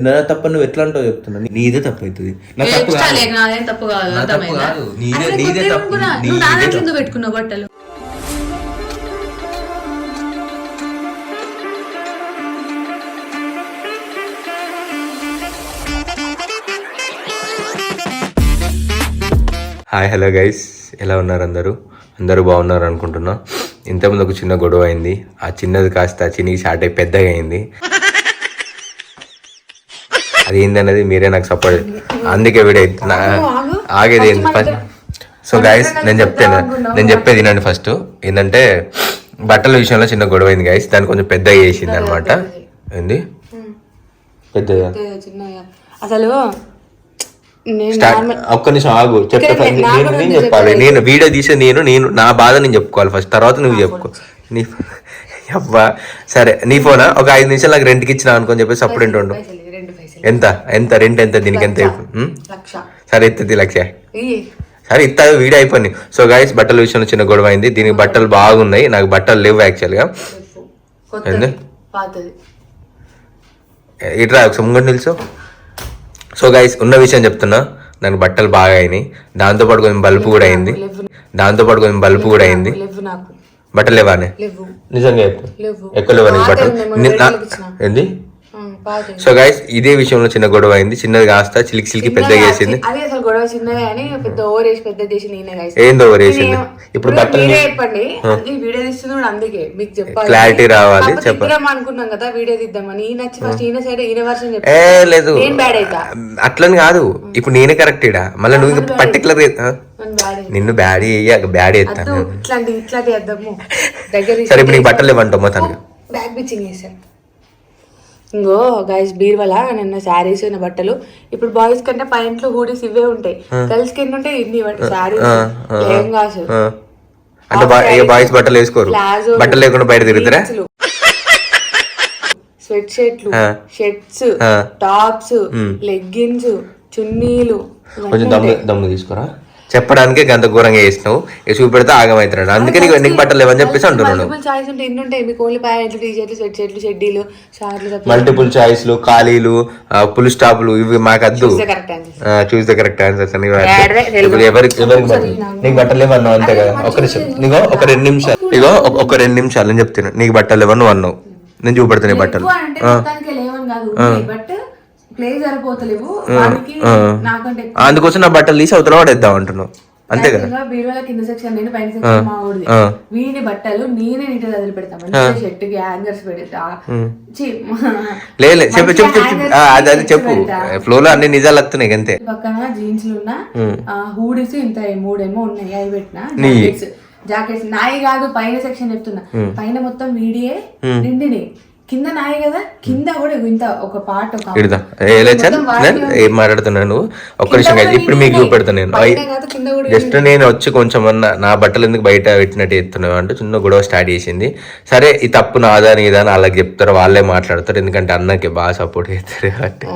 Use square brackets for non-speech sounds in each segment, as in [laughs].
నా తప్ప నువ్వు ఎట్లా అంటావు చెప్తున్నా నీదే తప్పు అవుతుంది నా తప్పు కాదు. లేక నాదేం తప్పు కాదు నా తప్పు అర్థమైందా? కాదు. నీదే- అసలు నీదే కొత్తవి తప్పు. కొనుక్కున్నా. నీదే నువ్వు నా దాంట్లో తప్పు. ఎందుకు పెట్టుకున్నావు బట్టలు హాయ్ హలో గైస్ ఎలా ఉన్నారు అందరూ అందరూ బాగున్నారు అనుకుంటున్నా ఇంతకుముందు ఒక చిన్న గొడవ అయింది ఆ చిన్నది కాస్త చిన్నకి షార్ట్ అయి పెద్దగా అయింది అది ఏందన్నది మీరే నాకు సపోర్ట్ అందుకే వీడే ఆగేది సో గైస్ నేను చెప్తాను నేను చెప్పేది వినండి ఫస్ట్. ఏంటంటే బట్టల విషయంలో చిన్న గొడవ అయింది గైస్ దాన్ని కొంచెం పెద్దగా చేసింది అనమాట ఏంది? పెద్దగా. అసలు ఒక్క నిమిషం ఆగు. ఇక్కడ నేను- చెప్పాలి. నేను వీడియో తీసే నేను నేను నా బాధ నేను చెప్పుకోవాలి ఫస్ట్ తర్వాత నువ్వు చెప్పుకో నీ అబ్బా సరే నీ ఫోనా? ఒక ఐదు నిమిషాలు నాకు రెంట్కి ఇచ్చిన అనుకొని చెప్పేసి అప్పుడు పైసలు ఎంత? ఎంత? రెంట్ ఎంత? దీనికి ఎంత? సరే ఎత్తది లక్ష. సరే ఇస్తా వీడియో అయిపోయింది. సో గైస్ బట్టల విషయంలో చిన్న గొడవ అయింది. దీనికి బట్టలు బాగున్నాయి. నాకు బట్టలు లేవు యాక్చువల్గా ఇట్రా ఒకసారి ముంగడు నిలుచు. సో గైస్ ఉన్న విషయం చెప్తున్నా. నాకు బట్టలు బాగా అయినాయి. దాంతోపాటు కొంచెం బల్బు కూడా అయింది. దాంతోపాటు కొంచెం బల్బు కూడా అయింది. బట్టలు లేవానే లేవు. నిజంగా ఎక్కువ లేవా బట్టలు. ఏంది? సో గైస్ ఇదే విషయంలో చిన్న గొడవ అయింది. చిన్నది కాస్త చిలికి చిలికి పెద్దగా చేసింది. అది అసలు గొడవ చిన్నదే అని పెద్ద ఓవర్ వేసి పెద్ద చేసి నేనే guys. ఏందో ఓవర్ వేసింది? ఇప్పుడు బట్టలు చెప్పండి. ఈ వీడియో తీస్తుంది కూడా అందుకే మీకు చెప్పాలి. Clarity రావాలి, కాకపోతే చెప్ప- ఇద్దరం అనుకున్నాం కదా వీడియో తీద్దామని ఈయన వచ్చి ఫస్ట్ ఈయన సైడ్ ఈయన వర్షన్ ఏ లేదు. నేను బ్యాడ్ అవుతా అట్లని కాదు. ఇప్పుడు నేనే కరెక్ట్ ఇడా మళ్ళీ నువ్వు ఇంకా పర్టికులర్ నిన్ను బ్యాడ్ అయ్యి బ్యాడ్ ఎత్తాను ఇట్లాంటి ఇట్లాంటి [laughs] సరే ఇప్పుడు నీకు బట్టలు ఇవ్వంటావు మొత్తానికి బ్యాగ్ పిచ్చింగ్ చేశాను ఇంకో గైస్ బీర్వల? నిన్న శారీస్ నా బట్టలు. ఇప్పుడు బాయ్స్ కంటే పైంట్లో హూడీస్ ఇవే ఉంటాయి. గర్ల్స్కి ఎన్ని ఉంటాయి ఇన్ని శారీస్. లెహంగాస్. అంటే బాయ్స్ బట్టలు వేసుకోరు? ప్లాజో బట్టలు లేకుండా బయట తిరుగుతారా? స్వెట్ షర్ట్లు. షర్ట్స్. టాప్స్ లెగ్గిన్స్ చున్నీలు కొంచెం దమ్ము దమ్ము తీసుకురా? చెప్పడానికే గంత ఘోరంగా చేసినావు. ఇక చూపెడితే ఆగమవుతున్నాడు అందుకే నీకు నీకు బట్టలు లేవని చెప్పేసి అంటున్నాను మల్టిపుల్ చాయిస్ ఉంటాయి ఎన్ని ఉంటాయి? మీకు ఓన్లీ ప్యాంట్లు టీ షర్ట్లు స్వెట్ షర్ట్లు షెడ్డీలు షార్ట్లు తప్ప మల్టిపుల్ చాయిస్లు ఖాళీలు పుల్ స్టాప్లు ఇవి మాకు answer choose the correct answers అని ఎవరికి ఎవరికి? నీకు బట్టలు అన్నావు అంతే కదా? ఒక నిమిషం. నీగో ఒక రెండు నిమిషాలు. ఇగో ఒక- రెండు నిమిషాలు నేను చెప్తాను నీకు బట్టలు నువ్వు అన్నావు. నేను చూపెడతాను బట్టలు. ప్లే సరిపోతలేవు. నాకంటే అందుకోసం నా బట్టలు తీసి అవతల పడేద్దాం అంటున్నావు. అంతే కదా? బీరువాల కింద సెక్షన్ నేను పైన సెక్షన్ మా ఊడిది ఆ. వీని బట్టలు నేనే నీట్ వదిలి పెడతా మంచిగా షర్ట్కి హ్యాంగర్స్ పెడతా. లేదు చెప్పు చెప్పు అది చెప్పు. ఫ్లో లో అన్ని నిజాలు వస్తున్నాయి అంతే. పక్కన జీన్స్లు ఉన్న హూడీస్ ఇంత మూడేమో ఉన్నాయి. అవి పెట్టిన. జాకెట్స్ నాయి కాదు పైన సెక్షన్ చెప్తున్నా. పైన మొత్తం వీడియే నిండిని. కింద నాయి కదా? కింద కూడా ఇంత ఒక ఇడదా ఏ మాట్లాడుతున్నాను నువ్వు? ఒక్క నిమిషం guys. ఇప్పుడు మీకు. చూపెడతాను నేను. జస్ట్ నేను. వచ్చి కొంచెం అన్న నా బట్టలు ఎందుకు బయట పెట్టినట్టు ఎత్తున్నావు అంటే చిన్న గొడవ స్టార్ట్ చేసింది. సరే ఈ తప్పు నాదా నీదా అని వాళ్ళకి చెప్తారు వాళ్ళే మాట్లాడతారు. ఎందుకంటే అన్నకి బాగా సపోర్ట్ చేస్తారు కాబట్టి.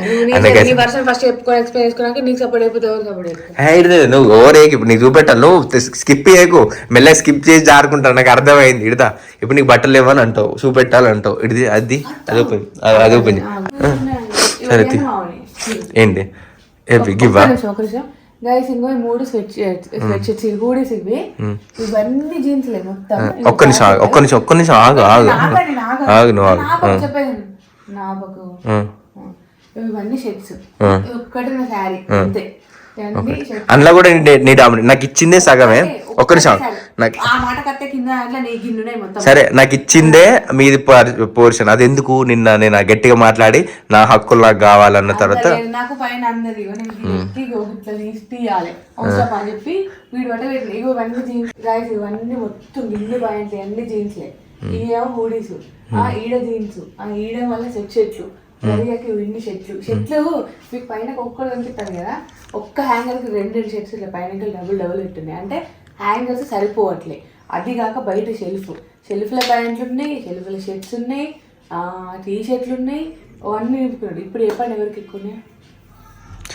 నువ్వు ఓవర్ ఇప్పుడు నీకు చూపెట్టాలి. నువ్వు స్కిప్ చేయకు. మెల్లగా స్కిప్ చేసి జారుకుంటాను నాకు అర్థమైంది. ఇడదా ఇప్పుడు నీకు బట్టలు లేవని అంటావు చూపెట్టాలి అంటావు ఇడిది అది అది ఓపెన్ అది ఓపెన్ సరే. ఏంటి? గివ్వా? గైస్ ఇంకో ఈ మూడు స్వెట్ స్వెట్ షర్ట్స్ హూడీస్ ఇవి ఇవన్నీ జీన్స్ లే మొత్తం. ఒక్క నిమిషం ఆగు, ఒక్క నిమిషం ఒక్క నిమిషం ఆగు ఆగు. ఆగు నువ్వు ఆగు. ఇవన్నీ షర్ట్స్ ఒక్కటి నా శారీ అంతే. అందులో కూడా నీ డామినేట్ నాకు ఇచ్చిందే సగమే. ఒక్క నిమిషం. నాకు సరే నాకు ఇచ్చిందే మీది పోర్షన్ అది ఎందుకు నిన్న నేను గట్టిగా మాట్లాడి నా హక్కులు నాకు కావాలన్న తర్వాత నాకు పైన అందరి ఇగో చెప్పి వీడు ఇవన్నీ జీన్స్ ఇవన్నీ మొత్తం అన్ని జీన్స్లే. ఇవేమో హూడీస్. ఆ ఈడ జీన్స్. ఆ ఈడ వల్ల సెట్ షర్ట్లు. మరియాకి ఇన్ని షర్ట్లు. షర్ట్లు మీకు పైన ఒక్కడు కనిపిస్తారు కదా ఒక్క హ్యాంగర్కి రెండు రెండు షర్ట్స్ ఇట్లా పైన డబుల్ డబుల్ పెట్టున్నాయి అంటే హ్యాంగర్స్ సరిపోవట్లే. అది కాక బయట షెల్ఫ్ షెల్ఫ్ల ప్యాంట్లు ఉన్నాయి షెల్ఫ్ల షర్ట్స్ ఉన్నాయి టీ షర్ట్లు ఉన్నాయి. అవన్నీ నింపుకున్నాడు. ఇప్పుడు చెప్పండి ఎవరికి ఎక్కువ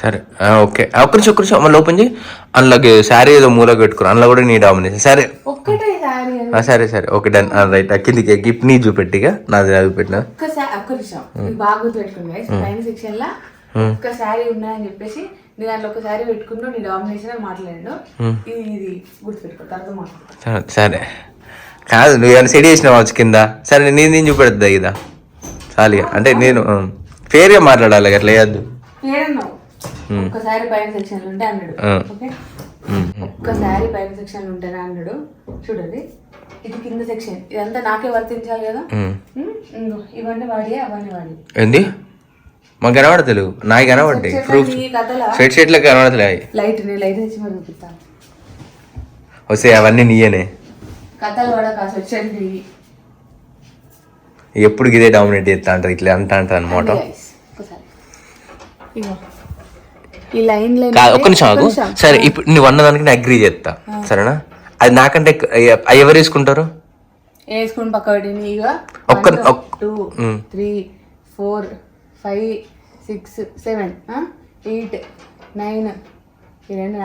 సరే. ఓకే. ఒక్క నిమిషం ఒక్క నిమిషం. మళ్ళీ ఓపెన్ చేయి అందులోకి శారీ ఏదో మూలకు పెట్టుకురు. అందులో కూడా నీ డామినేషన్. సరే. ఒక్కటే సారీ సరే సరే. Okay done. రైట్. కిందికి గిఫ్ట్ నీ చూపెట్టిగా నాది అది పెట్టిన. ఒక్క నిమిషం. బాగా గుర్తుపెట్టుకోండి guys. పైన సెక్షన్ లా ఒక్క శారీ ఉన్నాయని చెప్పేసి నీ దాంట్లో ఒక శారీ పెట్టుకుంటూ నీ డామినేషన్ అని మాట్లాడాడు ఇది గుర్తుపెట్టుకో తర్వాత సరే, కాదు నువ్వు ఏమైనా సెట్ చేసినావు వచ్చి కింద? సరే నేను నేను చూపెడతా ఇదా. చాలు అంటే నేను ఫేర్గా మాట్లాడాలి అట్లా వేయద్దు ఒక్కసారి పైన సెక్షన్ ఉంటే అన్నాడు. ఓకే? ఒక్కసారి పైన సెక్షన్ ఉంటేనే అన్నాడు. చూడండి. ఇది కింద సెక్షన్. ఇదంతా నాకే వర్తించాలి కదా? ఇవన్నీ వాడి అవన్నీ వాడి ఏంది? మాకు కనబడతలేవు. నాకు కనబడ్డాయి. ప్రూఫ్ ఈ కథల షర్ట్ షర్ట్లకు కనబడతలే. లైట్ నేను లైట్ తెచ్చి మరి చూపిస్తాను వస్తే అవన్నీ నీయనే. ఎప్పుడు ఇదే డామినేట్ చేస్తా అంటారు ఇట్లా అంటా అంటారు అనమాట ఒక్క నిమిషం ఆగు. సరే ఇప్పుడు నువ్వు అన్నదానికి నేను అగ్రీ చేస్తా సరేనా? అది నాకంటే అవి ఎవరు వేసుకుంటారు? వేసుకుని పక్క ఒక్క-. Three four five six seven eight nine. ఈ రెండు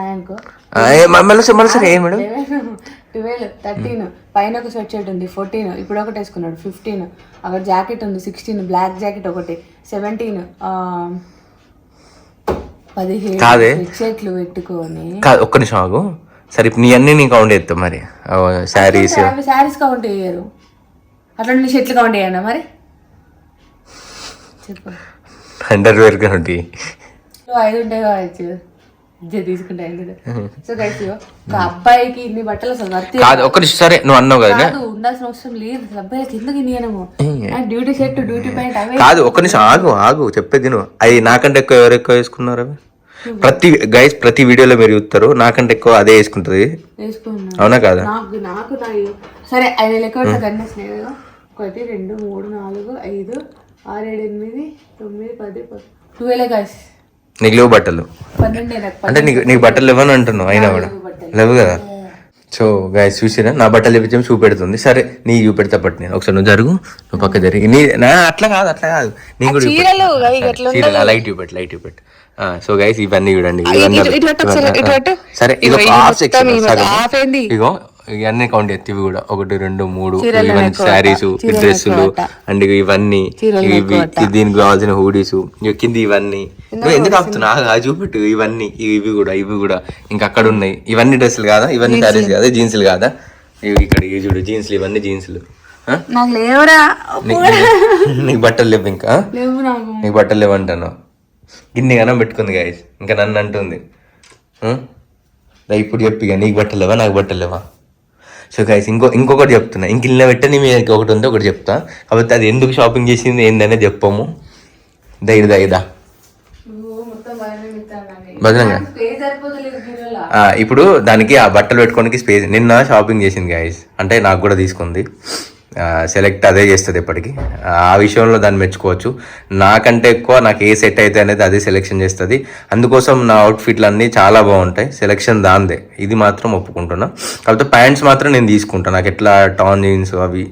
మేడం? లెవెన్ ట్వెల్వ్ థర్టీన్ పైన ఒక స్వెట్ షర్ట్ ఉంది ఫోర్టీన్ ఇప్పుడు ఒకటి వేసుకున్నాడు ఫిఫ్టీన్ అక్కడ జాకెట్ ఉంది సిక్స్టీన్ బ్లాక్ జాకెట్ ఒకటి సెవెంటీన్ పదిహేడు కాదే. షర్ట్లు పెట్టుకొని. ఒక్క నిమిషం ఆగు. సరే ఇప్పుడు నీ అన్ని నీకు కౌంట్ చేస్తాం మరి. శారీస్. శారీస్ కౌంట్ వేయరు అట్లా నీ షర్ట్లు కౌంట్ వేయనా మరి? చెప్పు. అండర్ వేర్ నువ్వు ఐదు ఉంటాయి కావచ్చు. సో గైస్ ఒక అబ్బాయికి ఇన్ని బట్టలు అసలు కాదు సరే నువ్వు అన్నావు కదా ఉండాల్సిన అవసరం లేదు. ఎందుకు డ్యూటీ షర్ట్ డ్యూటీ ప్యాంట్ అవే కాదు ఒక్క నిమిషం ఆగు ఆగు చెప్పేది నువ్వు అవి నాకంటే ఎక్కువ ఎవరు ఎక్కువ వేసుకున్నారు అవి? ప్రతి గైస్ ప్రతి వీడియోలో మీరు చూస్తారు నాకంటే ఎక్కువ అదే వేసుకుంటుంది. అవునా కాదా? నాకు సరే ఐదు లెక్క పెట్టా గన్నేసినాయి కదా. ఒకటి రెండు మూడు నాలుగు ఐదు ఆరు ఏడు ఎనిమిది తొమ్మిది పది ట్వెల్వ్ గైస్ నీకు లేవు బట్టలు? అంటే నీకు నీకు బట్టలు లేవని అంటున్నావు అయినా కూడా. లేవు కదా? సో గాయస్ చూసిరా? నా బట్టలు తెప్పించాము చూపెడుతుంది. సరే నీ చూపెడతా పట్టు నేను. ఒకసారి నువ్వు జరుగు నువ్వు పక్క జరిగి. నీ నా అట్లా కాదు అట్లా కాదు. నీ కూడా. చీరలు లైట్ చూపెట్టు లైట్ చూపెట్టు. సో గైస్ ఇవన్నీ చూడండి. సరే ఇది ఒక ఇగో ఇది హాఫ్ మొత్తం సెక్షన్ ఇవి సగం. half ఏంది? ఇగో ఇవన్నీ కౌంట్ ఇవి కూడా. ఒకటి రెండు మూడు ఇవన్నీ శారీస్ డ్రెస్సులు. అండ్ ఇవన్నీ ఇవి దీనికి కావాల్సిన హూడీస్ కింద ఇవన్నీ. నువ్వు ఎందుకు ఆపుతున్నా అది చూపెట్టు. ఇవన్నీ ఇవి కూడా ఇవి కూడా. ఇంకా అక్కడ ఉన్నాయి. ఇవన్నీ డ్రెస్సులు కాదా? ఇవన్నీ శారీస్ కాదా? జీన్సులు కాదా? ఇవి ఇక్కడ ఇవి చూడు జీన్స్లు ఇవన్నీ జీన్స్లు? నాకు లేవురా నీ- నీకు బట్టలు లేవు ఇంకా? నాకు. బట్టలు లేవు అంటాను గిన్ని గనం పెట్టుకుంది గాయస్ ఇంకా నన్ను అంటుంది. ఇప్పుడు చెప్పి ఇక నీకు బట్టలు లేవా? నాకు బట్టలు లేవా? సో గైస్ ఇంకో ఇంకొకటి చెప్తున్నా. ఇంక ఇల్లు పెట్టని మీ దగ్గర ఒకటి ఉంది ఒకటి చెప్తా. కాబట్టి అది ఎందుకు షాపింగ్ చేసింది ఏందనేది చెప్పము. దా ఇదా ఇదా నువ్వు మొత్తం బాగానే ఇస్తాను భద్రంగా. ఇప్పుడు దానికి ఆ బట్టలు పెట్టుకోనికి స్పేస్ నిన్న షాపింగ్ చేసింది గాయస్ అంటే నాకు కూడా తీసుకుంది. సెలెక్ట్ అదే చేస్తుంది ఎప్పటికీ. ఆ విషయంలో దాన్ని మెచ్చుకోవచ్చు. నాకంటే ఎక్కువ నాకు ఏ సెట్ అయితే అనేది అదే సెలెక్షన్ చేస్తుంది. అందుకోసం నా అవుట్ఫిట్లు అన్నీ చాలా బాగుంటాయి. సెలెక్షన్ దాందే. ఇది మాత్రం ఒప్పుకుంటున్నా. కాకపోతే ప్యాంట్స్ మాత్రం నేను తీసుకుంటాను నాకు ఎట్లా టాన్ జీన్స్ అవి.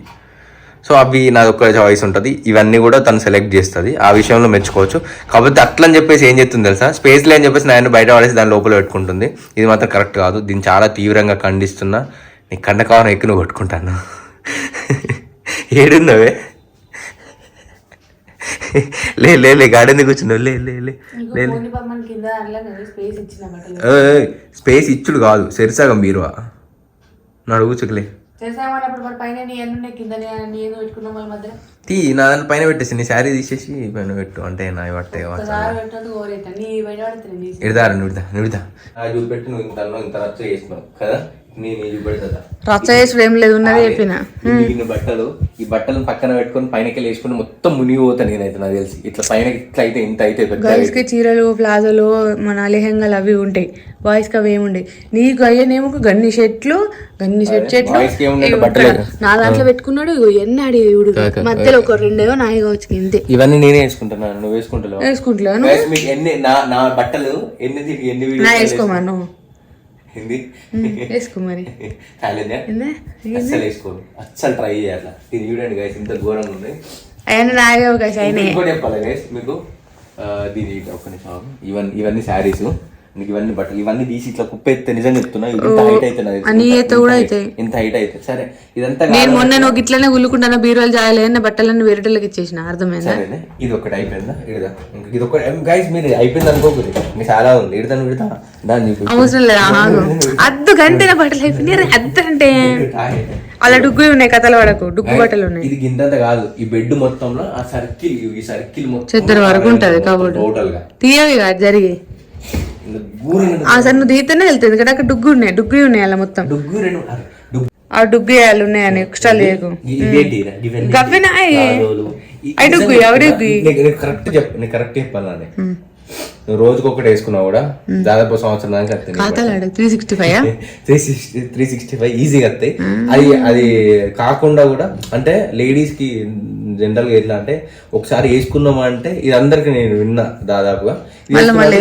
సో అవి నాది ఒక చాయిస్ ఉంటుంది. ఇవన్నీ కూడా తను సెలెక్ట్ చేస్తుంది. ఆ విషయంలో మెచ్చుకోవచ్చు. కాకపోతే అట్లని చెప్పేసి ఏం చెప్తుంది తెలుసా? స్పేస్లో అని చెప్పేసి నేను బయట పడేసి దాని లోపల పెట్టుకుంటుంది. ఇది మాత్రం కరెక్ట్ కాదు. దీన్ని చాలా తీవ్రంగా ఖండిస్తున్నా. నీ కండ కావడం ఎక్కి కొట్టుకుంటాను. ఏడున్నవే? లే లే లే గార్డెన్ కూర్చున్నావు. లే లే లే స్పేస్ ఇచ్చుడు కాదు సెరిసగం బీరువా? నా కూర్చుకులే చేసామన్నప్పుడు మరి పైన నీ ఎన్ని ఉన్నాయి కింద నీ నీ ఎన్ని పెట్టుకున్నాం వాళ్ళ మధ్య తీ నా దాని పైన పెట్టేసి నీ శారీ తీసేసి పైన పెట్టు. అంటే నా పట్టే ఒకసారి పెట్టినందుకు ఓరేట నీ బయట పడుతుంది నీ ఇడదారా నుడిదా నుడిదా చూపెట్టి నువ్వు ఇంత ఇంత రచ్చ చేసినావు కదా? రచ్చ చేసుడు ఏం లేదు ఉన్నది చెప్పిన. ఇన్ని బట్టలు ఈ బట్టలను పక్కన పెట్టుకొని పైనకి వేసుకుని మొత్తం మునిగిపోతాను నేనైతే నాకు తెలిసి. ఇట్లా పైన ఇట్లా అయితే ఇంత అయితే గర్ల్స్కి చీరలు ప్లాజోలు మన లెహంగాలు అవి ఉంటాయి. బాయ్స్కి అవి ఏమి ఉంటాయి నీకు అయ్యేనేమో గన్ని షర్ట్లు గన్ని షర్ట్ చెట్లు బట్టలే నా దాంట్లో పెట్టుకున్నాడు ఇగో ఎన్ని అడిగేవుడు మధ్యలో ఒక రెండేవో నాయి కావచ్చు ఇంతే. ఇవన్నీ నేనే వేసుకుంటున్నాను నువ్వు వేసుకుంటున్నావు వేసుకుంటున్నాను నా బట్టలు ఎన్ని ఎన్ని హిందీ? వేసుకో మరి. [laughs] ఏందే? అస్సలు వేసుకోను. అస్సలు ట్రై చేయాలి? ఇది చూడండి గైస్ ఇంత ఘోరంగా ఉంది. ఆయన నాగే అవకాశం ఆయన. ఇంకోటి చెప్పాలి గైస్ మీకు? దీని ఒక నిమిషం. ఇవన్నీ ఇవన్నీ శారీస్. నీకు ఇవన్నీ బట్టలు ఇవన్నీ తీసి ఇట్లా కుప్ప ఎత్తే నిజంగా చెప్తున్నా ఇంత హైట్ అయితే నాది. అన్ని ఇంత- ఎత్తు కూడా అవుతాయి. ఇంత హైట్ అయితే. సరే ఇదంతా నేను. మొన్న నువ్వు ఇట్లనే గుల్లుకుంటాను బీరువాలు జాయలేని బట్టలన్నీ వేరేటోళ్ళకి ఇచ్చేసిన అర్థమైందా? సరేనే ఇది ఒకటి అయిపోయిందా? ఇడదా. ఇంకా ఇది ఒకటి గైస్ మీరు అయిపోయింది అనుకోకూడదు మీకు చాలా ఉంది. ఇడదాను విడతా దాన్ని అవసరం లేదు? అద్దు గంటల బట్టలు అయిపోయింది అద్దు అంటే అలా డుగ్గు ఉన్నాయి కథల వరకు. డుగ్గు బట్టలు ఉన్నాయి. ఇది గింతంత కాదు. ఈ బెడ్ మొత్తంలో ఆ సర్కిల్ ఈ సర్కిల్ మొత్తం చెద్దరు వరకు ఉంటది కబోర్డు టోటల్గా. తీయవి కాదు జరిగి. ఆ నువ్వు తీతేనే వెళ్తుంది ఎందుకంటే అక్కడ డుగ్గు ఉన్నాయి డుగ్గు ఉన్నాయి అలా మొత్తం. డుగ్గు రెండు ఆ డుగ్గు వేయాలి ఉన్నాయని ఎక్స్ట్రా లేకు? ఇవన్నీ గవ్వెనా అయి డుగ్గు, ఎవరి కరెక్ట్ చెప్పు కరెక్ట్ చెప్పాలని రోజుకి ఒకటి వేసుకున్నావు కూడా దాదాపు సంవత్సరం దానికి [laughs] వస్తాయి three sixty five three sixty three sixty five ఈజీగా వస్తాయి. అది అది కాకుండా కూడా అంటే లేడీస్కి జనరల్గా ఎట్లా అంటే ఒకసారి వేసుకున్నామా అంటే ఇది అందరికి నేను విన్నా దాదాపుగా.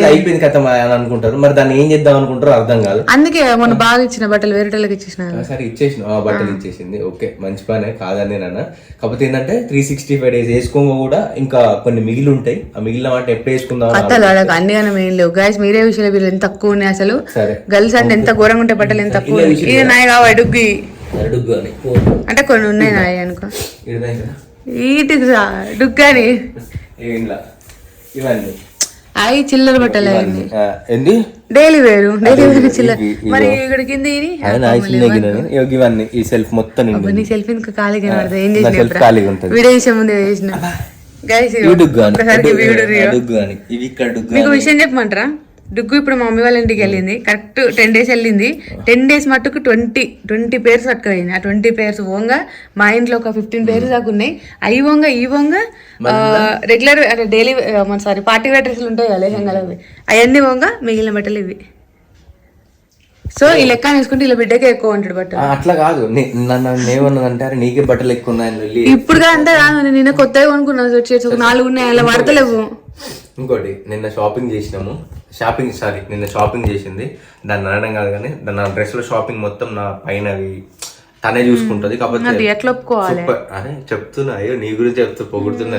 అయిపోయింది కథ అని అనుకుంటారు. మరి దాన్ని ఏం చేద్దాం అనుకుంటారో అర్థం కాదు అందుకే మొన్న బాగా ఇచ్చిన బట్టలు వేరేటోళ్ళకి ఇచ్చేసిన సరే ఇచ్చేసిన ఆ బట్టలు ఇచ్చేసింది. ఓకే మంచి పనే కాదని నాన్న. కాకపోతే ఏంటంటే త్రీ సిక్స్టీ ఫైవ్ డేస్ వేసుకోగా కూడా ఇంకా కొన్ని మిగిలి ఉంటాయి. ఆ మిగిలిన వాటి ఎప్పుడు వేసుకుందాం అడగ అన్ని కానీ ఏం లేవు. గాయస్ మీరే విషయాలు వీళ్ళు ఎంత తక్కువ ఉన్నాయి అసలు. గర్ల్స్ అంటే ఎంత ఘోరంగా ఉంటాయి బట్టలు ఎంత తక్కువ. ఇది నాయ అని. అంటే కొన్ని ఉన్నాయి నాయ అనుకో. రా డుగ్గాని. ఇవన్నీ. అవి చిల్లర బట్టలు అయింది. ఆ, ఏంది? డైలీ వేరు డైలీ వేరు చిల్లర మరి ఇక్కడ కింద ఇవన్నీ ఈ సెల్ఫ్ మొత్తం నీ సెల్ఫీ ఇంకా ఖాళీగా కనబడుతుంది ఏం చేసిన ఖాళీగా ఉంటుంది. వీడియో ముందే చేసిన గైస్ ఇవి ఇక్కడ మీకు విషయం చెప్పమంటారా? డుగ్గు ఇప్పుడు మా మమ్మీ వాళ్ళ ఇంటికి వెళ్ళింది. కరెక్ట్ టెన్ డేస్ వెళ్ళింది. టెన్ డేస్ మట్టుకు ట్వంటీ ట్వంటీ పేర్స్ పట్టుకుపోయింది ఆ ట్వంటీ పేర్స్ ఓంగా మా ఇంట్లో ఒక ఫిఫ్టీన్ పేర్స్ దాకా ఉన్నాయి. అవి ఓంగా ఈ ఓంగా రెగ్యులర్ అంటే డైలీ మన సారీ పార్టీ వేర్ డ్రెస్సులు ఉంటాయి కదా లెహంగాలు అవి. అవన్నీ ఓంగా మిగిలిన బట్టలు ఇవి. సో ఈ లెక్క వేసుకుంటే ఇలా బిడ్డకే ఎక్కువ ఉంటాడు బట్టలు ఆ, అట్లా కాదు. నన్ను నీకే బట్టలు ఎక్కువ ఉన్నాయని ఇప్పుడు అంతే కాదు. నేను నిన్న కొత్తగా కొనుక్కున్నాను నాలుగు ఉన్నాయి అలా పడతలేవు ఇంకోటి నిన్న షాపింగ్ చేసినాము. షాపింగ్ సారీ నిన్న షాపింగ్ చేసింది. దాన్ని అనడం కాదు కానీ దాని నా డ్రెస్లో షాపింగ్ మొత్తం నా పైన అవి తనే చూసుకుంటది కాకపోతే ఎట్లా ఒప్పుకోవాలి? అరే చెప్తున్నా అయ్యో నీ గురించి చెప్తూ పొగుడుతున్నా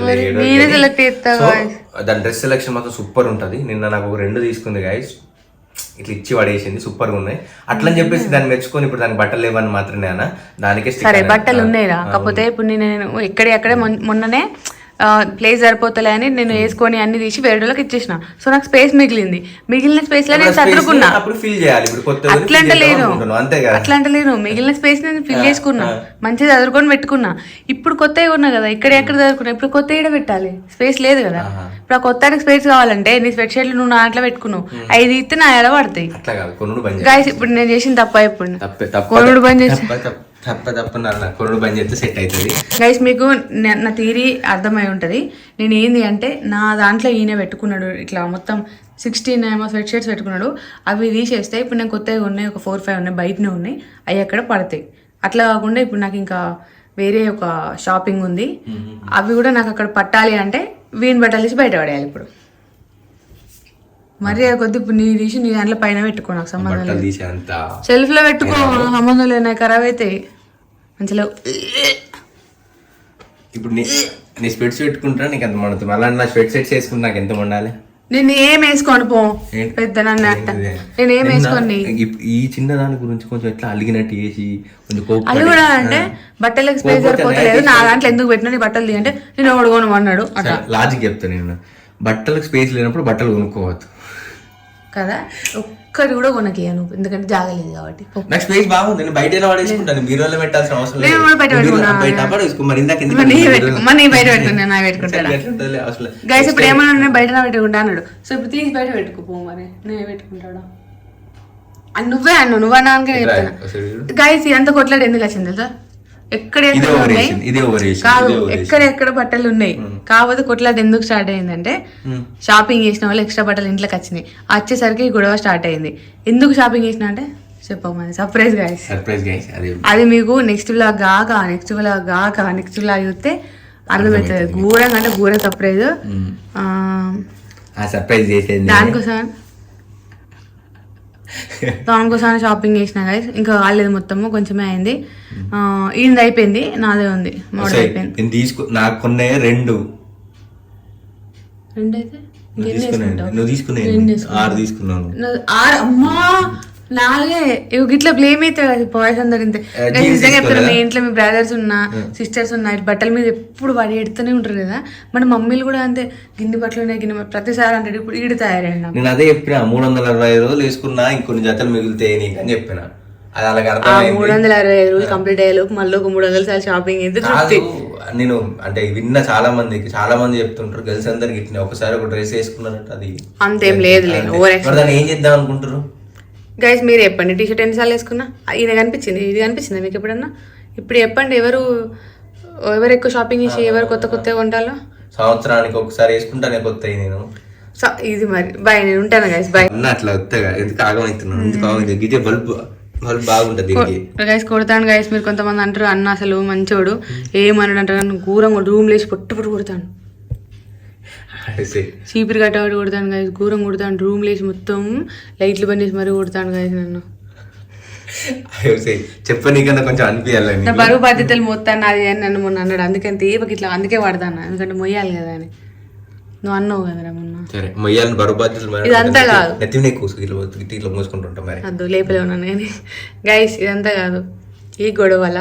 దాని డ్రెస్ సెలెక్షన్ మాత్రం సూపర్ ఉంటది. నిన్న నాకు ఒక రెండు తీసుకుంది గాయస్ ఇట్లా ఇచ్చి పడేసింది సూపర్గా ఉన్నాయి అట్లా చెప్పేసి దాన్ని మెచ్చుకొని ఇప్పుడు దానికి బట్టలు లేవని మాత్రమే అన్న దానికే సరే. బట్టలు ఉన్నాయిరా. కాకపోతే ఇప్పుడు నేను ఎక్కడే అక్కడే మొన్న- మొన్ననే ప్లేస్ సరిపోతలే అని నేను వేసుకొని అన్ని తీసి వేరే వాళ్ళకి ఇచ్చేసిన. సో నాకు స్పేస్ మిగిలింది. మిగిలిన స్పేస్లో నేను చదువుకున్నా అట్లా అంటే లేదు. అంతే కదా? అట్లా అంటే లేదు. మిగిలిన స్పేస్ నేను ఫిల్ చేసుకున్నా. మంచిగా చదువుకొని పెట్టుకున్నా. ఇప్పుడు కొత్త ఉన్నా కదా ఇక్కడ ఎక్కడ చదువుకున్నా? ఇప్పుడు కొత్త ఈడ పెట్టాలి? స్పేస్ లేదు కదా. ఇప్పుడు ఆ కొత్త స్పేస్ కావాలంటే నీ స్వెట్ షర్ట్లు నువ్వు నా అట్లా పెట్టుకున్నావు. ఐదు ఇస్తే నా ఎడ పడతాయి. ఇప్పుడు నేను చేసిన తప్ప ఇప్పుడు కొనుడు బంద్ చేసి తప్ప తప్పన్నారు కొనుడు బంద్ చేస్తే సెట్ అవుతుంది. గైస్ మీకు నా- నా థీరీ అర్థమై ఉంటుంది. నేను ఏంది అంటే నా దాంట్లో ఈయన పెట్టుకున్నాడు. ఇట్లా మొత్తం సిక్స్టీన్ ఏమో స్వెట్ షర్ట్స్ పెట్టుకున్నాడు. అవి తీసేస్తే ఇప్పుడు నేను కొత్తగా ఉన్నాయి ఒక ఫోర్ ఫైవ్ ఉన్నాయి బయటనే ఉన్నాయి. అవి అక్కడ పడతాయి? అట్లా కాకుండా ఇప్పుడు నాకు ఇంకా వేరే ఒక షాపింగ్ ఉంది. అవి కూడా నాకు అక్కడ పట్టాలి అంటే వీని బట్టలు తీసి బయట పడేయాలి ఇప్పుడు. మరి కొద్ది ఇప్పుడు నీ తీసి నీ దాంట్లో పైన పెట్టుకో నాకు సంబంధం అంత షెల్ఫ్లో పెట్టుకో సంబంధం లేదు ఖరాబ్ అవుతాయి. మంచిగా ఇప్పుడు నీ స్పెట్స్ పెట్టుకుంటా నీకు ఎంత మండుతుంది అలా నా స్పెట్ సెట్స్ వేసుకుంటే నాకు ఎంత మండాలి నేను ఏం వేసుకోను పో? పెద్ద నన్ను అట్ట? నేను ఏం వేసుకోండి ఈ- చిన్న దాని గురించి కొంచెం ఎట్లా అలిగినట్టు చేసి కొంచెం అది కూడా అంటే బట్టలకు స్పేస్ సరిపోతలేదు. నా దాంట్లో ఎందుకు పెట్టినా నీ బట్టలు తీయంటే నేను ఓడుకోను అన్నాడు. అట్లా. లాజిక్ చెప్తాను నేను. బట్టలకు స్పేస్ లేనప్పుడు బట్టలు కొనుక్కోవద్దు. కదా? ఒక్కటి కూడా కొనకియను ఎందుకంటే జాగలేదు కాబట్టి. పో. నాకు స్పేస్ బాగుంది నేను బయట వాడేసుకుంటాను? బీరోలో పెట్టాల్సిన అవసరం నేను లేదు కూడా బయట పెట్టుకున్నా. మరి ఇందాక ఎందుకు మరి నీ పెట్టుకో మరి నీ బయట పెట్టుకున్నా నా అసలు గైస్ ఇప్పుడు ఏమన్నా ఉన్నా బయట పెట్టుకుంటా అన్నాడు. సో ఇప్పుడు తీసి బయట పెట్టుకోపో మరి. నేను పెట్టుకుంటాడా? నువ్వే అన్నావు నువ్వు అన్నాకే చెప్తాను. గైస్ అంత కొట్లాడు ఎందుకు వచ్చింది తెలుసా? ఎక్కడ ఇదే ఎక్కడ ఓవర్ ఉన్నాయి? వేసింది ఇదే ఓవర్ వేసింది కాదు ఇదే over వేసింది. ఎక్కడ ఎక్కడ బట్టలు ఉన్నాయి? కాకపోతే కొట్లాట ఎందుకు స్టార్ట్ అయిందంటే. షాపింగ్ చేసిన వాళ్ళు ఎక్స్ట్రా బట్టలు ఇంట్లోకి వచ్చినాయి. వచ్చేసరికి గొడవ స్టార్ట్ అయింది. ఎందుకు షాపింగ్ చేసిన అంటే చెప్పమని. సర్ప్రైజ్ గాయస్ సర్ప్రైజ్ అది. మీకు నెక్స్ట్ వ్లాగ్ గాక నెక్స్ట్ వ్లాగ్ గాక నెక్స్ట్ వ్లాగ్ చూస్తే అర్థమవుతుంది. ఘోరంగా అంటే ఘోర సర్ప్రైజ్ చేసేది దానికోసం దానికోసం షాపింగ్ చేసిన గైస్ ఇంకా కాలేదు మొత్తము కొంచెమే అయింది. ఈయనది అయిపోయింది నాదే ఉంది మోడల్ అయిపోయింది. నేను తీసుకో నాకు కొన్నాయి రెండు. నువ్వు తీసుకున్నాను నువ్వు తీసుకున్నాను ఆరు తీసుకున్నాను. ఆరు అమ్మా! నాలుగే. గిట్లా బ్లేమ్ అయితే బాయ్స్ అందరు ఇంతే. నేను నిజంగా చెప్తాను మీ ఇంట్లో మీ బ్రదర్స్ ఉన్నా సిస్టర్స్ ఉన్నా బట్టల మీద ఎప్పుడు వాడి ఎడుతూనే ఉంటారు కదా. మన మమ్మీలు కూడా అంతే గిన్నె బట్టలు ఉన్నాయి గిన్నె ప్రతిసారి అంటే ఇప్పుడు ఈడు తయారైనా నేను అదే చెప్పిన మూడు వందల అరవై ఐదు రోజులు వేసుకున్నా ఇంకొన్ని జతలు మిగులుతాయి నీకు అని చెప్పిన. అది అలాగ మూడు వందల అరవై ఐదు రోజులు కంప్లీట్ అయ్యేలోపు మళ్ళీ ఒక మూడు వందల సార్లు షాపింగ్ అయితే కాదు నేను అంటే విన్న చాలా మందికి చాలా మంది చెప్తుంటారు గర్ల్స్ అందరికి ఇట్లా ఒకసారి ఒక డ్రెస్ వేసుకున్నారంట అది అంతేం లేదు దాన్ని ఏం చేద్దాం అనుకుంటారు గైస్ మీరు చెప్పండి టీ షర్ట్ ఎన్నిసార్లు వేసుకున్నా? ఇది కనిపించింది ఇది కనిపించిందా మీకు ఎప్పుడన్నా? ఇప్పుడు చెప్పండి ఎవరు ఎవరు ఎక్కువ షాపింగ్ చేసి ఎవరు కొత్త కొత్త కొంటాలో? సంవత్సరానికి ఒకసారి వేసుకుంటానే కొత్త నేను. సో ఇది మరి బాయ్ నేను ఉంటాను గైస్ బాయ్ అట్లా వస్తాగా ఎందుకు ఆగమవుతున్నాను ఎందుకు ఆగమైతుంది గిదే బల్బ్ బల్బ్ బాగుంటది దీనికి. గైస్ కొడతాను గైస్ మీరు కొంతమంది అంటారు అన్న అసలు మంచోడు ఏమన్నాడు అంటారు ఘూరంగా రూమ్ లేచి పొట్టు పొట్టు కొడతాను చీపిరి కట్టవాడు కొడతాను గైస్ ఘూరం కొడతాను రూమ్ లేచి మొత్తం లైట్లు బంద్ చేసి మరీ కొడతాను గైస్ నన్ను. చెప్పనీకన్నా కొంచెం అనిపించాలని నా బరువు బాధ్యతలు మొత్తాను అది అని నన్ను మొన్న అన్నాడు. అందుకని తీపకి ఇట్లా అందుకే వాడతాను. ఎందుకంటే మొయ్యాలి కదా అని. నువ్వు అన్నావు కదరా మొన్న. సరే మొయ్యాలని బరువు బాధ్యతలు ఇదంతా కాదు. నెత్తి ఇట్లా ఇట్లా మూసుకుంటుంటాం మరి. అద్దు లేపలే ఉన్నాను కానీ. గైస్ ఇదంతా కాదు. ఈ గొడవల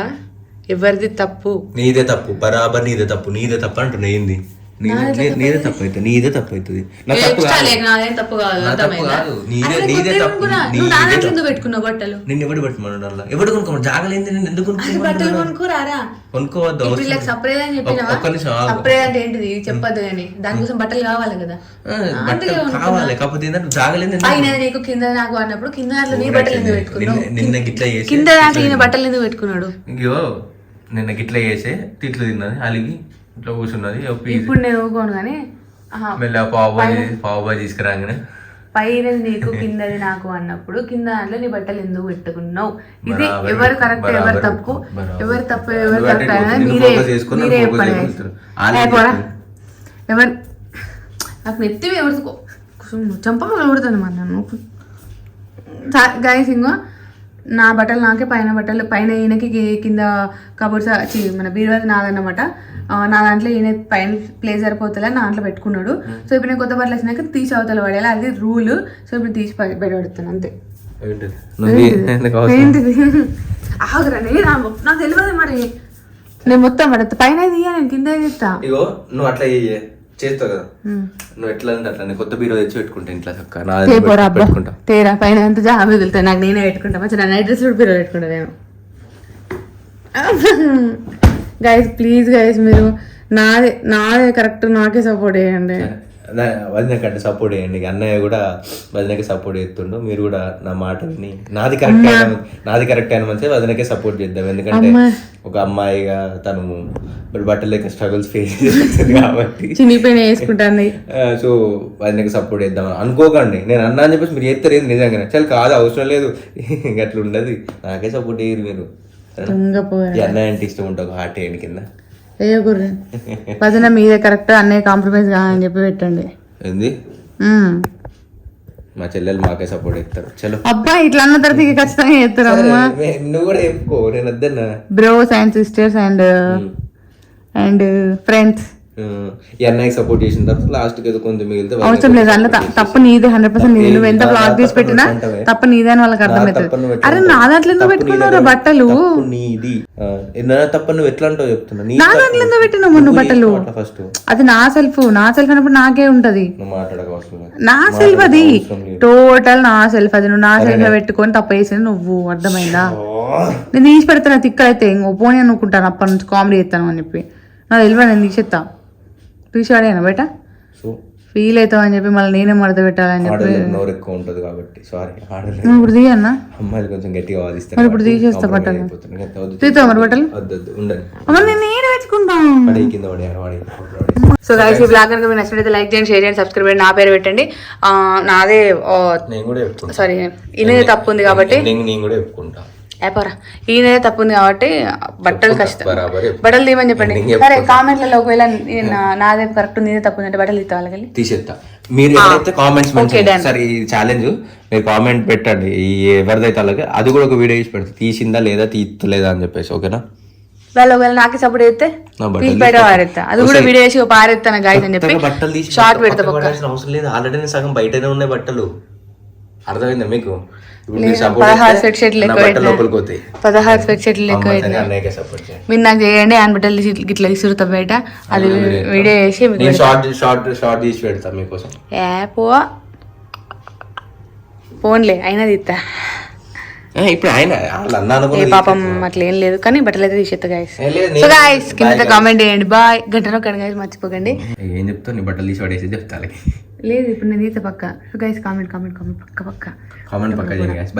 ఎవరిది తప్పు? నీదే తప్పు బరాబర్ నీదే తప్పు నీదే తప్పు అంటున్నా ఏంది? నీదే నీదే తప్పు అవుతుంది నీదే తప్పు అవుతుంది నా తప్పు కాదు. నాదేం తప్పు కాదు నా తప్పు అర్థమైందా? కాదు. నీదే తప్పు. కొనుక్కున్నా. నీ- నువ్వు నా నీదే దాంట్లో తప్పు. ఎందుకు పెట్టుకున్నావు బట్టలు? నిన్ను ఎవడు పెట్టుకున్నాడు అలా? ఎవడు కొనుక్కోమని జాగలేంది నేను ఎందుకు బట్టలు కొనుక్కోరారా కొనుక్కోవద్దు వీళ్ళకి సపరేట్ అని చెప్పినావా? ఒక్క నిమిషం. సపరేట్ అంటే ఏంటిది? చెప్పొద్దు కానీ. దానికోసం బట్టలు కావాలి కదా. కావాలి. కాకపోతే ఏంటంటే జాగలేదు పైన నీకు కింద నాకు అన్నప్పుడు కింద దాంట్లో నీ బట్టలు ఎందుకు పెట్టుకున్నావు? నిన్న నిన్న గిట్ల చేసి కింద దాంట్లో ఈయన బట్టలు ఎందుకు పెట్టుకున్నాడు? అయ్యో నిన్న గిట్ల చేసి తిట్లు తిన్నది అలిగి ఇట్లా కూర్చున్నది ఇప్పుడు నేను ఊకోను కానీ మెల్ల పావు బాజీ పావు బాజీ తీసుకురాగానే. పైన నీకు కిందది నాకు అన్నప్పుడు కింద దాంట్లో నీ బట్టలు ఎందుకు పెట్టుకున్నావు? ఇది ఎవరు కరెక్ట్ ఎవరు తప్పు. ఎవరు తప్పు ఎవరు కరెక్ట్ అనేది మీరే. ఎవరు నాకు నెత్తి ఎవరికో చంపగా కొడుతాను మరి నన్ను నా బట్టలు నాకే పైన బట్టలు పైన ఈయనకి కింద కబోర్డ్స్ చి మన బీరువాది నాదన్నమాట. నా దాంట్లో ఈయన పైన ప్లేస్ సరిపోతలే నా దాంట్లో పెట్టుకున్నాడు. సో ఇప్పుడు నేను కొత్త బట్టలు వచ్చినాక తీసి అవతల పడేయాలి. అది రూల్. సో ఇప్పుడు తీసి బయట పెడతాను అంతే. ఏంటిది? ఆగురా నేను నాకు తెలియదు మరి. నేను మొత్తం పడతా. పైన తీయ నేను కింద తీస్తా. ఇగో నువ్వు అట్లా. చేస్తావు కదా. నువ్వు ఎట్లా అంటే అట్లా కొత్త బీరో తెచ్చి పెట్టుకుంటా ఇంట్లో చక్క నా పెట్టుకుంటా. తేరా పైన ఎంత జాబ్ వదులుతాయి నాకు నేనే పెట్టుకుంటా. మంచి నా నైట్ డ్రెస్ కూడా పేరు పెట్టుకుంటా నేను. గైస్ ప్లీజ్ గైస్ మీరు నాదే నాదే కరెక్ట్ నాకే సపోర్ట్ చేయండి. వదినకంటే సపోర్ట్ చేయండి. అన్నయ్య కూడా వదినకి సపోర్ట్ చేస్తుండు. మీరు కూడా నా మాట విని నాది కరెక్ట్ అయిన నాది కరెక్ట్ అయిన మంచిగా వదినకే సపోర్ట్ చేద్దాం. ఎందుకంటే ఒక అమ్మాయిగా తను బట్టలు లేక స్ట్రగుల్స్ ఫేస్ చేస్తుంది కాబట్టి. వేసుకుంటాను సో వదినకి సపోర్ట్ చేద్దాం అనుకోకండి. నేను అన్నా అని చెప్పేసి మీరు చేస్తారు ఏంది నిజంగానే? చాలా కాదు అవసరం లేదు. ఇంక అట్లా ఉండదు. నాకే సపోర్ట్ చేయరు మీరు. అన్నయ్య అంటే ఇష్టం ఉంటుంది హార్ట్ వేయండి కింద? వేయకూడదు. భజన మీదే కరెక్ట్ అన్నయ్య కాంప్రమైజ్ కాదని చెప్పి పెట్టండి. ఏంది. మా చెల్లెలు మాకే సపోర్ట్ చేస్తారు. చలో. అబ్బా ఇట్లా అన్న తర్వాత ఇక ఖచ్చితంగా చేస్తారు అమ్మా. నువ్వు కూడా చెప్పుకో నేను వద్దన్నా. Bros and sisters and and friends అన్నయ్యకి సపోర్ట్ చేసిన తర్వాత లాస్ట్కి కొంచెం మిగిలితే అవసరం లేదు. అందులో తప్పు నీదే హండ్రెడ్ పర్సెంట్ నీది. నువ్వు ఎంత నా- నా తీసి పెట్టినా. తప్పు నీదే అని వాళ్ళకి నా అర్థమవుతుంది నువ్వు ఎట్లా అరే? నా దాంట్లో ఎందుకు నీదే. బట్టలు? నీది. నా తప్ప నువ్వు ఎట్లా అంటావు చెప్తున్నా? నీ నా. దాంట్లో ఎందుకు పెట్టినావు నువ్వు బట్టలు? ఫస్ట్ అది నా సెల్ఫ్ నా సెల్ఫ్ అన్నప్పుడు నాకే ఉంటది. నా సెల్ఫ్ అది. టోటల్ నా సెల్ఫ్ అది. నువ్వు నా సెల్ఫ్ పెట్టుకొని తప్పు చేసింది నువ్వు. అర్థమైందా? నేను తీసి పెడతాను తిక్కలైతే ఇంకో పోనీ అనుకుంటాను. అప్పటి నుంచి కామెడీ చేస్తాను అని చెప్పి. నాకు తెలియదు నేను తీసేస్తా తీసి పడేనా బేట? సో ఫీల్ అవుతావు అని చెప్పి మళ్ళీ నేనే మడత పెట్టాలని చెప్పి. నోరు ఎక్కువ ఉంటది కాబట్టి సారీ ఆడలేదు ఇప్పుడు తీయన్నా అమ్మాయిలు కొంచెం గట్టిగా వాదిస్తారు మరి ఇప్పుడు తీసేస్తా బట్టలు. తీస్తావు మరి బట్టలు? వద్దు ఉండని అమ్మ నేను నేనే పెట్టుకుంటాను పడే కింద పడే పడే సో గైస్ ఈ బ్లాగ్ కనుక మీకు నచ్చినట్లయితే లైక్ చేయండి షేర్ చేయండి సబ్స్క్రైబ్ చేయండి నా పేరు పెట్టండి. నాదే సారీ ఈయనదే తప్పు ఉంది కాబట్టి. నేను కూడా చెప్పుకుంటా. ఏపరా ఈయనదే తప్పు ఉంది కాబట్టి బట్టలు కష్టం. బట్టలు తీయమని చెప్పండి. సరే కామెంట్లలో ఒకవేళ నాదే కరెక్ట్ నీదే తప్పు అంటే బట్టలు తీస్తా వాళ్ళకి తీసేస్తా. మీరు ఎవరైతే కామెంట్స్ సరే ఈ ఛాలెంజ్ మీరు కామెంట్ పెట్టండి. ఎవరిదైతే అలాగే అది కూడా ఒక వీడియో చేసి పెడతా. తీసిందా లేదా తీస్తలేదా అని చెప్పేసి ఓకేనా? వాళ్ళు ఒకవేళ నాకే సపోర్ట్ తీసి బయట పారేస్తా అది కూడా వీడియో వేసి పారేస్తాను గాయస్ అని చెప్పి కొత్తగా బట్టలు తీసి షార్ట్ పెడతా. అవసరం లేదు. ఆల్రెడీ సగం బయటనే ఉన్నాయి బట్టలు. అర్థమైందా మీకు? పదహారు ఎక్కువ మీరు నాకు చేయండి ఆయన బట్టలు ఇట్లా బయట. అది వీడియో వేసి మీకు నేను షార్ట్ షార్ట్ షార్ట్ తీసి పెడతా మీకోసం. ఏ పో. ఫోన్లే అయినా తీస్తా ఇప్పుడు ఆయన పాపం అట్లా ఏం లేదు కానీ బట్టలు అయితే తీసేస్తా గాయస్ సో కింద. కామెంట్ చేయండి బాయ్ గంటలో గాయస్ మర్చిపోకండి. ఏం చెప్తావు నీ బట్టలు తీసి పడేసి చెప్తా వాళ్ళకి లేదు ఇప్పుడు నేను నేనైతే పక్క. So guys comment comment comment పక్క పక్క. కామెంట్ పక్క చేయండి గైస్